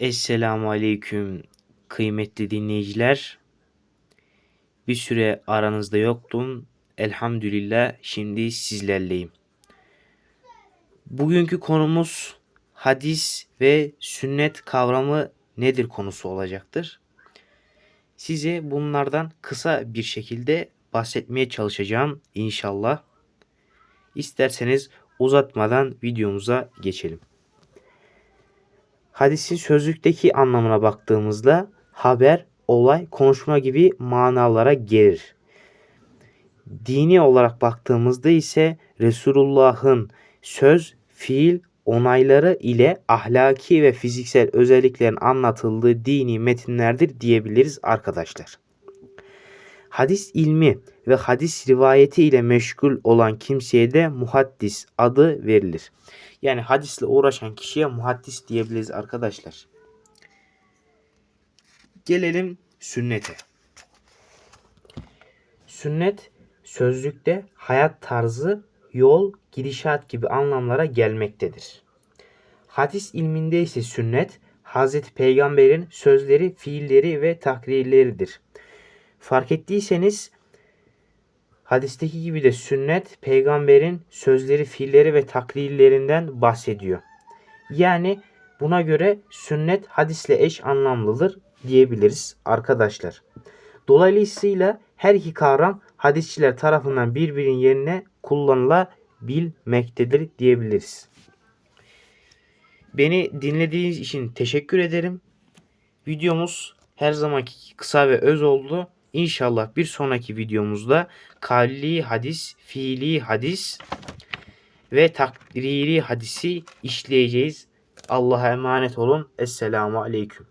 Esselamu Aleyküm kıymetli dinleyiciler. Bir süre aranızda yoktum. Elhamdülillah şimdi sizlerleyim. Bugünkü konumuz hadis ve sünnet kavramı nedir konusu olacaktır. Size bunlardan kısa bir şekilde bahsetmeye çalışacağım inşallah. İsterseniz uzatmadan videomuza geçelim. Hadisin sözlükteki anlamına baktığımızda haber, olay, konuşma gibi manalara gelir. Dini olarak baktığımızda ise Resulullah'ın söz, fiil, onayları ile ahlaki ve fiziksel özelliklerin anlatıldığı dini metinlerdir diyebiliriz arkadaşlar. Hadis ilmi ve hadis rivayeti ile meşgul olan kimseye de muhaddis adı verilir. Yani hadisle uğraşan kişiye muhaddis diyebiliriz arkadaşlar. Gelelim sünnete. Sünnet sözlükte hayat tarzı, yol, gidişat gibi anlamlara gelmektedir. Hadis ilminde ise sünnet Hazreti Peygamber'in sözleri, fiilleri ve takrirleridir. Fark ettiyseniz hadisteki gibi de sünnet peygamberin sözleri, fiilleri ve takrirlerinden bahsediyor. Yani buna göre sünnet hadisle eş anlamlıdır diyebiliriz arkadaşlar. Dolayısıyla her iki kavram hadisçiler tarafından birbirinin yerine kullanılabilmektedir diyebiliriz. Beni dinlediğiniz için teşekkür ederim. Videomuz her zamanki kısa ve öz oldu. İnşallah bir sonraki videomuzda kavli hadis, fiili hadis ve takriri hadisi işleyeceğiz. Allah'a emanet olun. Esselamu Aleyküm.